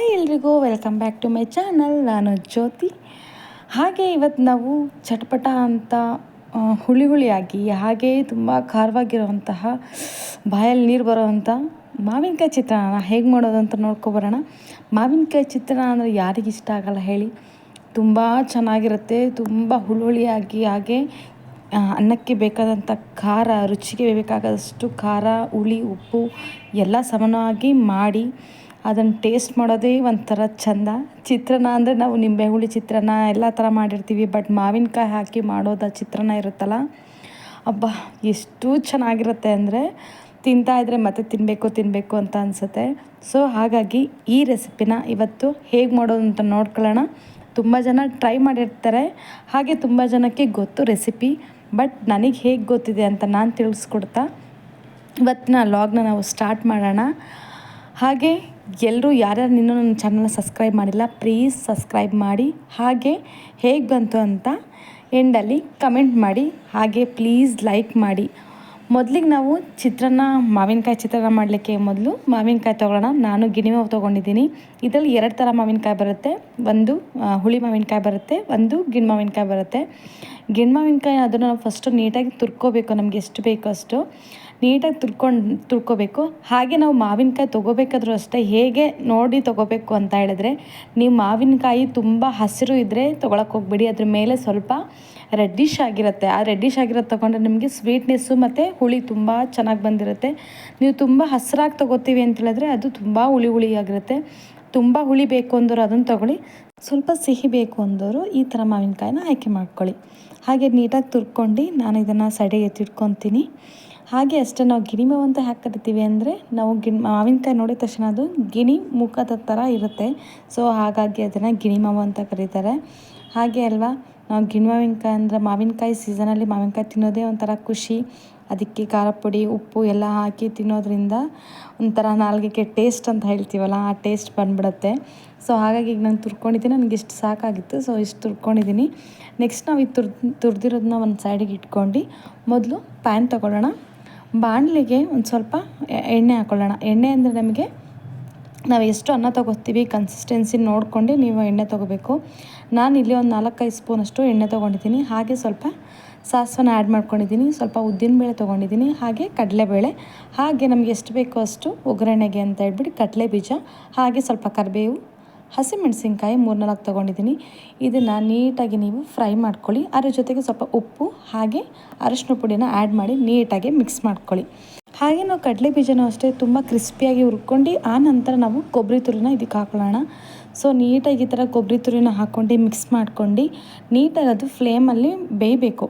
Hi ಎಲ್ರಿಗೂ, welcome back to my channel. ನಾನು ಜ್ಯೋತಿ. ಹಾಗೆ ಇವತ್ತು ನಾವು ಚಟ್ಪಟ ಅಂತ ಹುಳಿ ಹುಳಿಯಾಗಿ ಹಾಗೆ ತುಂಬ ಖಾರವಾಗಿರುವಂತಹ, ಬಾಯಲ್ಲಿ ನೀರು ಬರೋವಂಥ ಮಾವಿನಕಾಯಿ ಚಿತ್ರಾನ್ನ ಹೇಗೆ ಮಾಡೋದು ಅಂತ ನೋಡ್ಕೊಬರೋಣ ಮಾವಿನಕಾಯಿ ಚಿತ್ರಾನ್ನ ಅಂದರೆ ಯಾರಿಗೆ ಇಷ್ಟ ಆಗಲ್ಲ ಹೇಳಿ. ತುಂಬ ಚೆನ್ನಾಗಿರುತ್ತೆ, ತುಂಬ ಹುಳಿ ಹುಳಿಯಾಗಿ ಹಾಗೆ ಅನ್ನಕ್ಕೆ ಬೇಕಾದಂಥ ಖಾರ, ರುಚಿಗೆ ಬೇಕಾದಷ್ಟು ಖಾರ, ಹುಳಿ, ಉಪ್ಪು ಎಲ್ಲ ಸಮನಾಗಿ ಮಾಡಿ ಅದನ್ನು ಟೇಸ್ಟ್ ಮಾಡೋದೇ ಒಂಥರ ಚಂದ. ಚಿತ್ರಾನ್ನ ಅಂದರೆ ನಾವು ನಿಂಬೆ ಹುಳಿ ಚಿತ್ರಾನ್ನ ಎಲ್ಲ ಥರ ಮಾಡಿರ್ತೀವಿ ಬಟ್ ಮಾವಿನಕಾಯಿ ಹಾಕಿ ಮಾಡೋದು ಚಿತ್ರಾನ್ನ ಇರುತ್ತಲ್ಲ, ಅಬ್ಬ, ಎಷ್ಟು ಚೆನ್ನಾಗಿರುತ್ತೆ ಅಂದರೆ ತಿಂತಾ ಇದ್ದರೆ ಮತ್ತೆ ತಿನ್ನಬೇಕು ತಿನ್ನಬೇಕು ಅಂತ ಅನಿಸುತ್ತೆ. ಸೊ ಹಾಗಾಗಿ ಈ ರೆಸಿಪಿನ ಇವತ್ತು ಹೇಗೆ ಮಾಡೋದು ಅಂತ ನೋಡ್ಕೊಳ್ಳೋಣ. ತುಂಬ ಜನ ಟ್ರೈ ಮಾಡಿರ್ತಾರೆ, ಹಾಗೆ ತುಂಬ ಜನಕ್ಕೆ ಗೊತ್ತು ರೆಸಿಪಿ ಬಟ್ ನನಗೆ ಹೇಗೆ ಗೊತ್ತಿದೆ ಅಂತ ನಾನು ತಿಳಿಸ್ಕೊಡ್ತಾ. ಇವತ್ತಿನ ಲಾಗ್ನ ನಾವು ಸ್ಟಾರ್ಟ್ ಮಾಡೋಣ. ಹಾಗೆ ಎಲ್ಲರೂ ಯಾರ್ಯಾರು ಇನ್ನೂ ನನ್ನ ಚಾನಲ್ನ ಸಬ್ಸ್ಕ್ರೈಬ್ ಮಾಡಿಲ್ಲ ಪ್ಲೀಸ್ ಸಬ್ಸ್ಕ್ರೈಬ್ ಮಾಡಿ. ಹಾಗೆ ಹೇಗೆ ಬಂತು ಅಂತ ಎಂಡಲ್ಲಿ ಕಮೆಂಟ್ ಮಾಡಿ. ಹಾಗೆ ಪ್ಲೀಸ್ ಲೈಕ್ ಮಾಡಿ. ಮೊದಲಿಗೆ ನಾವು ಚಿತ್ರಾನ್ನ, ಮಾವಿನಕಾಯಿ ಚಿತ್ರಾನ್ನ ಮಾಡಲಿಕ್ಕೆ ಮೊದಲು ಮಾವಿನಕಾಯಿ ತೊಗೊಳ್ಳೋಣ. ನಾನು ಗಿಣಿ ಮಾವು ತೊಗೊಂಡಿದ್ದೀನಿ. ಇದರಲ್ಲಿ ಎರಡು ಥರ ಮಾವಿನಕಾಯಿ ಬರುತ್ತೆ. ಒಂದು ಹುಳಿ ಮಾವಿನಕಾಯಿ ಬರುತ್ತೆ. ಒಂದು, ಗಿಣ್ ಮಾವಿನಕಾಯಿ ಬರುತ್ತೆ. ಗಿಣ್ ಮಾವಿನಕಾಯಿ ಅದನ್ನು ನಾವು ಫಸ್ಟು ನೀಟಾಗಿ ತುರ್ಕೋಬೇಕು. ನಮಗೆ ಎಷ್ಟು ಬೇಕೋ ಅಷ್ಟು. ನೀಟಾಗಿ ತುರ್ಕೊಂಡು ತುರ್ಕೋಬೇಕು. ಹಾಗೆ ನಾವು ಮಾವಿನಕಾಯಿ ತೊಗೋಬೇಕಾದ್ರೂ ಅಷ್ಟೇ ಹೇಗೆ ನೋಡಿ ತೊಗೋಬೇಕು ಅಂತ ಹೇಳಿದ್ರೆ, ನೀವು ಮಾವಿನಕಾಯಿ ತುಂಬ ಹಸಿರು ಇದ್ದರೆ ತೊಗೊಳಕ್ಕೆ ಹೋಗ್ಬಿಡಿ. ಅದ್ರ ಮೇಲೆ ಸ್ವಲ್ಪ ರೆಡ್ಡಿಶ್ ಆಗಿರುತ್ತೆ. ಆ ರೆಡ್ಡಿಶ್ ಆಗಿರೋದು ತೊಗೊಂಡ್ರೆ ನಿಮಗೆ ಸ್ವೀಟ್ನೆಸ್ಸು ಮತ್ತು ಹುಳಿ ತುಂಬ ಚೆನ್ನಾಗಿ ಬಂದಿರುತ್ತೆ. ನೀವು ತುಂಬ ಹಸಿರಾಗಿ ತೊಗೋತೀವಿ ಅಂತ ಹೇಳಿದ್ರೆ ಅದು ತುಂಬ ಹುಳಿ ಹುಳಿ ಆಗಿರುತ್ತೆ. ತುಂಬ ಹುಳಿ ಬೇಕು ಅಂದವರು ಅದನ್ನು ತೊಗೊಳ್ಳಿ. ಸ್ವಲ್ಪ ಸಿಹಿ ಬೇಕು ಅಂದವರು ಈ ಥರ ಮಾವಿನಕಾಯಿನ ಆಯ್ಕೆ ಮಾಡ್ಕೊಳ್ಳಿ. ಹಾಗೆ ನೀಟಾಗಿ ತುರ್ಕೊಂಡು ನಾನು ಇದನ್ನು ಸೈಡಿಗೆ ಎತ್ತಿಟ್ಕೊತೀನಿ. ಹಾಗೆ ಅಷ್ಟೇ ನಾವು ಗಿಣಿ ಮಾವು ಅಂತ ಹ್ಯಾಕೆ ಕರಿತೀವಿ ಅಂದರೆ ನಾವು ಗಿಣ್ ಮಾವಿನಕಾಯಿ ನೋಡಿದ ತಕ್ಷಣ ಅದು ಗಿಣಿ ಮುಖದ ಥರ ಇರುತ್ತೆ. ಸೊ ಹಾಗಾಗಿ ಅದನ್ನು ಗಿಣಿ ಮಾವು ಅಂತ ಕರೀತಾರೆ. ಹಾಗೆ ಅಲ್ವಾ, ನಾವು ಗಿಣಿ ಮಾವಿನಕಾಯಿ ಅಂದರೆ ಮಾವಿನಕಾಯಿ ಸೀಸನಲ್ಲಿ ಮಾವಿನಕಾಯಿ ತಿನ್ನೋದೇ ಒಂಥರ ಖುಷಿ. ಅದಕ್ಕೆ ಖಾರ ಪುಡಿ, ಉಪ್ಪು ಎಲ್ಲ ಹಾಕಿ ತಿನ್ನೋದ್ರಿಂದ ಒಂಥರ ನಾಲ್ಗೆಗೆ ಟೇಸ್ಟ್ ಅಂತ ಹೇಳ್ತೀವಲ್ಲ, ಆ ಟೇಸ್ಟ್ ಬಂದ್ಬಿಡುತ್ತೆ. ಸೊ ಹಾಗಾಗಿ ಈಗ ನಾನು ತುರ್ಕೊಂಡಿದ್ದೀನಿ, ನನಗೆ ಇಷ್ಟು ಸಾಕಾಗಿತ್ತು. ಸೊ ಇಷ್ಟು ತುರ್ಕೊಂಡಿದ್ದೀನಿ. ನೆಕ್ಸ್ಟ್ ನಾವು ಈ ತುರ್ದು, ತುರ್ದಿರೋದನ್ನ ಒಂದು ಸೈಡಿಗೆ ಇಟ್ಕೊಂಡು ಮೊದಲು ಪ್ಯಾನ್ ತೊಗೊಳ್ಳೋಣ. ಬಾಣಲಿಗೆ ಒಂದು ಸ್ವಲ್ಪ ಎಣ್ಣೆ ಹಾಕೊಳ್ಳೋಣ. ಎಣ್ಣೆ ಅಂದರೆ ನಮಗೆ ನಾವು ಎಷ್ಟು ಅನ್ನ ತೊಗೋತೀವಿ ಕನ್ಸಿಸ್ಟೆನ್ಸಿ ನೋಡ್ಕೊಂಡು ನೀವು ಎಣ್ಣೆ ತೊಗೋಬೇಕು. ನಾನು ಇಲ್ಲಿ ಒಂದು ನಾಲ್ಕೈದು ಸ್ಪೂನಷ್ಟು ಎಣ್ಣೆ ತೊಗೊಂಡಿದ್ದೀನಿ. ಹಾಗೆ ಸ್ವಲ್ಪ ಸಾಸಿವೆನ ಆ್ಯಡ್ ಮಾಡ್ಕೊಂಡಿದ್ದೀನಿ. ಸ್ವಲ್ಪ ಉದ್ದಿನಬೇಳೆ ತೊಗೊಂಡಿದ್ದೀನಿ. ಹಾಗೆ ಕಡಲೆಬೇಳೆ. ಹಾಗೆ ನಮಗೆ ಎಷ್ಟು ಬೇಕೋ ಅಷ್ಟು ಒಗ್ಗರಣೆಗೆ ಅಂತ ಹೇಳ್ಬಿಟ್ಟು ಕಡಲೆ ಬೀಜ ಹಾಗೆ ಸ್ವಲ್ಪ ಕರಿಬೇವು. ಹಸಿಮೆಣಸಿನ್ಕಾಯಿ ಮೂರ್ನಾಲ್ಕು ತೊಗೊಂಡಿದ್ದೀನಿ. ಇದನ್ನು ನೀಟಾಗಿ ನೀವು ಫ್ರೈ ಮಾಡ್ಕೊಳ್ಳಿ. ಅದ್ರ ಜೊತೆಗೆ ಸ್ವಲ್ಪ ಉಪ್ಪು, ಹಾಗೆ ಅರಶಿನ ಪುಡಿನ ಆ್ಯಡ್ ಮಾಡಿ ನೀಟಾಗಿ ಮಿಕ್ಸ್ ಮಾಡ್ಕೊಳ್ಳಿ. ಹಾಗೆ ನಾವು ಕಡಲೆ ಬೀಜನೂ ಅಷ್ಟೇ ತುಂಬ ಕ್ರಿಸ್ಪಿಯಾಗಿ ಹುರ್ಕೊಂಡು ಆ ನಂತರ ನಾವು ಕೊಬ್ಬರಿ ತುರಿನ ಇದಕ್ಕೆ ಹಾಕೊಳ್ಳೋಣ. ಸೊ, ನೀಟಾಗಿ ಈ ಥರ ಕೊಬ್ಬರಿ ತುರಿನ ಹಾಕ್ಕೊಂಡು ಮಿಕ್ಸ್ ಮಾಡ್ಕೊಂಡು ನೀಟಾಗಿ ಅದು ಫ್ಲೇಮಲ್ಲಿ ಬೇಯಬೇಕು.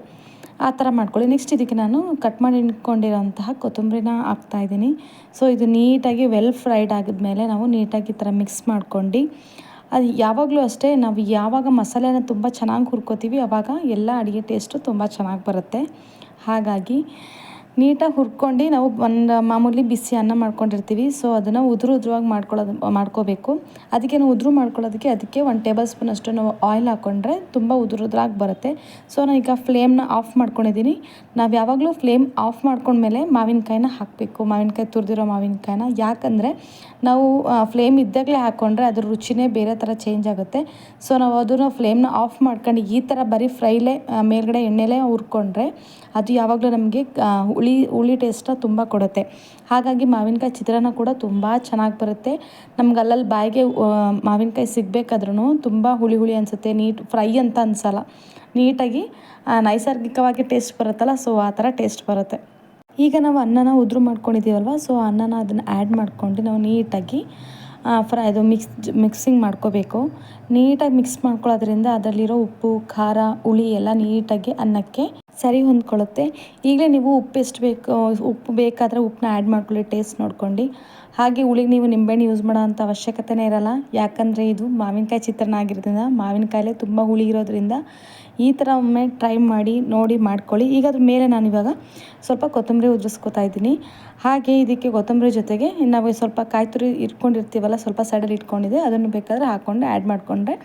ಆ ಥರ ಮಾಡ್ಕೊಳ್ಳಿ. ನೆಕ್ಸ್ಟ್ ಇದಕ್ಕೆ ನಾನು ಕಟ್ ಮಾಡಿ ಇಟ್ಕೊಂಡಿರೋಂತಹ ಕೊತ್ತಂಬರಿನ ಹಾಕ್ತಾಯಿದ್ದೀನಿ ಸೊ ಇದು ನೀಟಾಗಿ ವೆಲ್ ಫ್ರೈಡ್ ಆಗಿದ್ಮೇಲೆ ನಾವು ನೀಟಾಗಿ ಈ ಥರ ಮಿಕ್ಸ್ ಮಾಡ್ಕೊಂಡು, ಅದು ಯಾವಾಗಲೂ ಅಷ್ಟೇ ನಾವು ಯಾವಾಗ ಮಸಾಲೆನ ತುಂಬ ಚೆನ್ನಾಗಿ ಹುರ್ಕೋತೀವಿ ಆವಾಗ ಎಲ್ಲ ಅಡುಗೆ ಟೇಸ್ಟು ತುಂಬ ಚೆನ್ನಾಗಿ ಬರುತ್ತೆ. ಹಾಗಾಗಿ ನೀಟಾಗಿ ಹುರ್ಕೊಂಡು ನಾವು ಒಂದು ಮಾಮೂಲಿ ಬಿಸಿ ಅನ್ನ ಮಾಡ್ಕೊಂಡಿರ್ತೀವಿ. ಸೊ ಅದನ್ನು ಉದುರು ಉದುರುವಾಗಿ ಮಾಡ್ಕೊಳ್ಳೋದು, ಮಾಡ್ಕೋಬೇಕು. ಅದಕ್ಕೆ ನಾವು ಉದುರು ಮಾಡ್ಕೊಳ್ಳೋದಕ್ಕೆ ಅದಕ್ಕೆ ಒಂದು ಟೇಬಲ್ ಸ್ಪೂನ್ ಅಷ್ಟು ನಾವು ಆಯಿಲ್ ಹಾಕ್ಕೊಂಡ್ರೆ ತುಂಬ ಉದುರು ಉದುರಾಗಿ ಬರುತ್ತೆ. ಸೊ ನಾನು ಈಗ ಫ್ಲೇಮ್ನ ಆಫ್ ಮಾಡ್ಕೊಂಡಿದ್ದೀನಿ. ನಾವು ಯಾವಾಗಲೂ ಫ್ಲೇಮ್ ಆಫ್ ಮಾಡ್ಕೊಂಡ್ಮೇಲೆ ಮಾವಿನಕಾಯಿನ ಹಾಕಬೇಕು. ಮಾವಿನಕಾಯಿ ತುರಿದಿರೋ ಮಾವಿನಕಾಯಿನ. ಯಾಕಂದರೆ ನಾವು ಫ್ಲೇಮ್ ಇದ್ದಾಗಲೇ ಹಾಕ್ಕೊಂಡ್ರೆ ಅದ್ರ ರುಚಿನೇ ಬೇರೆ ಥರ ಚೇಂಜ್ ಆಗುತ್ತೆ. ಸೊ ನಾವು ಅದನ್ನು ಫ್ಲೇಮ್ನ ಆಫ್ ಮಾಡ್ಕೊಂಡು ಈ ಥರ ಬರೀ ಫ್ರೈಲೇ ಮೇಲುಗಡೆ ಮೇಲ್ಗಡೆ ಎಣ್ಣೆಲೇ ಹುರ್ಕೊಂಡ್ರೆ ಅದು ಯಾವಾಗಲೂ ನಮಗೆ ಹುಳಿ ಹುಳಿ ಟೇಸ್ಟ ತುಂಬ ಕೊಡುತ್ತೆ. ಹಾಗಾಗಿ ಮಾವಿನಕಾಯಿ ಚಿತ್ರಾನ್ನ ಕೂಡ ತುಂಬ ಚೆನ್ನಾಗಿ ಬರುತ್ತೆ. ನಮ್ಗೆ ಅಲ್ಲಲ್ಲಿ ಬಾಯಿಗೆ ಮಾವಿನಕಾಯಿ ಸಿಗಬೇಕಾದ್ರೂ ತುಂಬ ಹುಳಿ ಹುಳಿ ಅನಿಸುತ್ತೆ. ನೀಟ್ ಫ್ರೈ ಅಂತ ಅನಿಸಲ್ಲ. ನೀಟಾಗಿ ನೈಸರ್ಗಿಕವಾಗಿ ಟೇಸ್ಟ್ ಬರುತ್ತಲ್ಲ ಸೊ ಆ ಥರ ಟೇಸ್ಟ್ ಬರುತ್ತೆ. ಈಗ ನಾವು ಅನ್ನನ ಉದುರು ಮಾಡ್ಕೊಂಡಿದ್ದೀವಲ್ವ ಸೊ ಅನ್ನನ ಅದನ್ನು ಆ್ಯಡ್ ಮಾಡ್ಕೊಂಡು ನಾವು ನೀಟಾಗಿ ಫ್ರೈ ಅದು ಮಿಕ್ಸ್ ಮಿಕ್ಸಿಂಗ್ ಮಾಡ್ಕೋಬೇಕು. ನೀಟಾಗಿ ಮಿಕ್ಸ್ ಮಾಡ್ಕೊಳ್ಳೋದ್ರಿಂದ ಅದರಲ್ಲಿರೋ ಉಪ್ಪು, ಖಾರ, ಹುಳಿ ಎಲ್ಲ ನೀಟಾಗಿ ಅನ್ನಕ್ಕೆ ಸರಿ ಹೊಂದ್ಕೊಳ್ಳುತ್ತೆ. ಈಗಲೇ ನೀವು ಉಪ್ಪು ಎಷ್ಟು ಬೇಕು, ಉಪ್ಪು ಬೇಕಾದರೆ ಉಪ್ಪನ್ನ ಆ್ಯಡ್ ಮಾಡ್ಕೊಳ್ಳಿ ಟೇಸ್ಟ್ ನೋಡ್ಕೊಂಡು. ಹಾಗೆ ಹುಳಿಗೆ ನೀವು ನಿಂಬೆಹಣ್ಣು ಯೂಸ್ ಮಾಡೋ ಅಂಥ ಅವಶ್ಯಕತೆನೇ ಇರಲ್ಲ. ಯಾಕಂದರೆ ಇದು ಮಾವಿನಕಾಯಿ ಚಿತ್ರಾನ್ನ ಆಗಿರೋದ್ರಿಂದ, ಮಾವಿನಕಾಯಲ್ಲೇ ತುಂಬ ಹುಳಿ ಇರೋದ್ರಿಂದ ಈ ಥರ ಒಮ್ಮೆ ಟ್ರೈ ಮಾಡಿ, ನೋಡಿ ಮಾಡ್ಕೊಳ್ಳಿ. ಈಗ ಅದ್ರ ಮೇಲೆ ನಾನು ಇವಾಗ ಸ್ವಲ್ಪ ಕೊತ್ತಂಬರಿ ಉದುರಿಸ್ಕೊತಾ ಇದ್ದೀನಿ. ಹಾಗೆ ಇದಕ್ಕೆ ಕೊತ್ತಂಬರಿ ಜೊತೆಗೆ ನಾವು ಸ್ವಲ್ಪ ಕಾಯ್ತುರಿ ಇಟ್ಕೊಂಡಿರ್ತೀವಲ್ಲ, ಸ್ವಲ್ಪ ಸಡಲ್ ಇಟ್ಕೊಂಡಿದೆ ಅದನ್ನು ಬೇಕಾದರೆ ಹಾಕ್ಕೊಂಡು ಆ್ಯಡ್ ಮಾಡಿಕೊಂಡ್ರೆ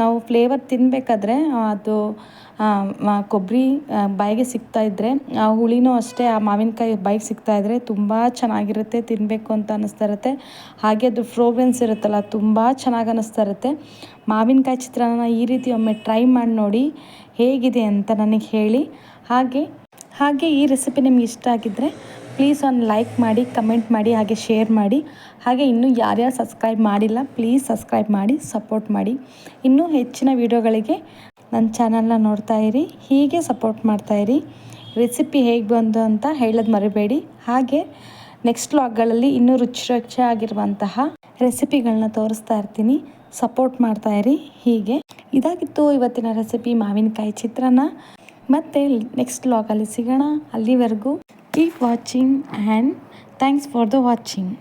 ನಾವು ಫ್ಲೇವರ್ ತಿನ್ನಬೇಕಾದ್ರೆ ಅದು ಕೊಬ್ಬರಿ ಬಾಯಿಗೆ ಸಿಗ್ತಾ ಇದ್ದರೆ ಆ ಹುಳಿನೂ ಅಷ್ಟೇ, ಆ ಮಾವಿನಕಾಯಿ ಬಾಯಿಗೆ ಸಿಗ್ತಾ ಇದ್ದರೆ ತುಂಬ ಚೆನ್ನಾಗಿರುತ್ತೆ ತಿನ್ನಬೇಕು ಅಂತ ಅನ್ನಿಸ್ತಾ ಇರುತ್ತೆ. ಹಾಗೆ ಅದು ಫ್ರೋಗ್ರೆನ್ಸ್ ಇರುತ್ತಲ್ಲ, ತುಂಬ ಚೆನ್ನಾಗಿ ಅನ್ನಿಸ್ತಾ ಇರುತ್ತೆ. ಮಾವಿನಕಾಯಿ ಚಿತ್ರಾನ್ನ ಈ ರೀತಿ ಒಮ್ಮೆ ಟ್ರೈ ಮಾಡಿ ನೋಡಿ ಹೇಗಿದೆ ಅಂತ ನನಗೆ ಹೇಳಿ. ಹಾಗೆ ಹಾಗೆ ಈ ರೆಸಿಪಿ ನಿಮ್ಗೆ ಇಷ್ಟ ಆಗಿದ್ದರೆ ಪ್ಲೀಸ್ ಒಂದು ಲೈಕ್ ಮಾಡಿ ಕಮೆಂಟ್ ಮಾಡಿ, ಹಾಗೆ ಶೇರ್ ಮಾಡಿ. ಹಾಗೆ ಇನ್ನೂ ಯಾರ್ಯಾರು ಸಬ್ಸ್ಕ್ರೈಬ್ ಮಾಡಿಲ್ಲ ಪ್ಲೀಸ್ ಸಬ್ಸ್ಕ್ರೈಬ್ ಮಾಡಿ ಸಪೋರ್ಟ್ ಮಾಡಿ. ಇನ್ನೂ ಹೆಚ್ಚಿನ ವೀಡಿಯೋಗಳಿಗೆ ನನ್ನ ಚಾನಲ್ನ ನೋಡ್ತಾ ಇರಿ, ಹೀಗೆ ಸಪೋರ್ಟ್ ಮಾಡ್ತಾಯಿರಿ ರೆಸಿಪಿ ಹೇಗೆ ಬಂತು ಅಂತ ಹೇಳೋದು ಮರಿಬೇಡಿ. ಹಾಗೆ ನೆಕ್ಸ್ಟ್ ವ್ಲಾಗ್ಗಳಲ್ಲಿ ಇನ್ನೂ ರುಚಿ ರುಚಿಯಾಗಿರುವಂತಹ ರೆಸಿಪಿಗಳನ್ನ ತೋರಿಸ್ತಾ ಇರ್ತೀನಿ. ಸಪೋರ್ಟ್ ಮಾಡ್ತಾ ಇರಿ, ಹೀಗೆ. ಇದಾಗಿತ್ತು ಇವತ್ತಿನ ರೆಸಿಪಿ ಮಾವಿನಕಾಯಿ ಚಿತ್ರಾನ್ನ. ಮತ್ತೆ ನೆಕ್ಸ್ಟ್ ವ್ಲಾಗಲ್ಲಿ ಸಿಗೋಣ. ಅಲ್ಲಿವರೆಗೂ keep watching and thanks for the watching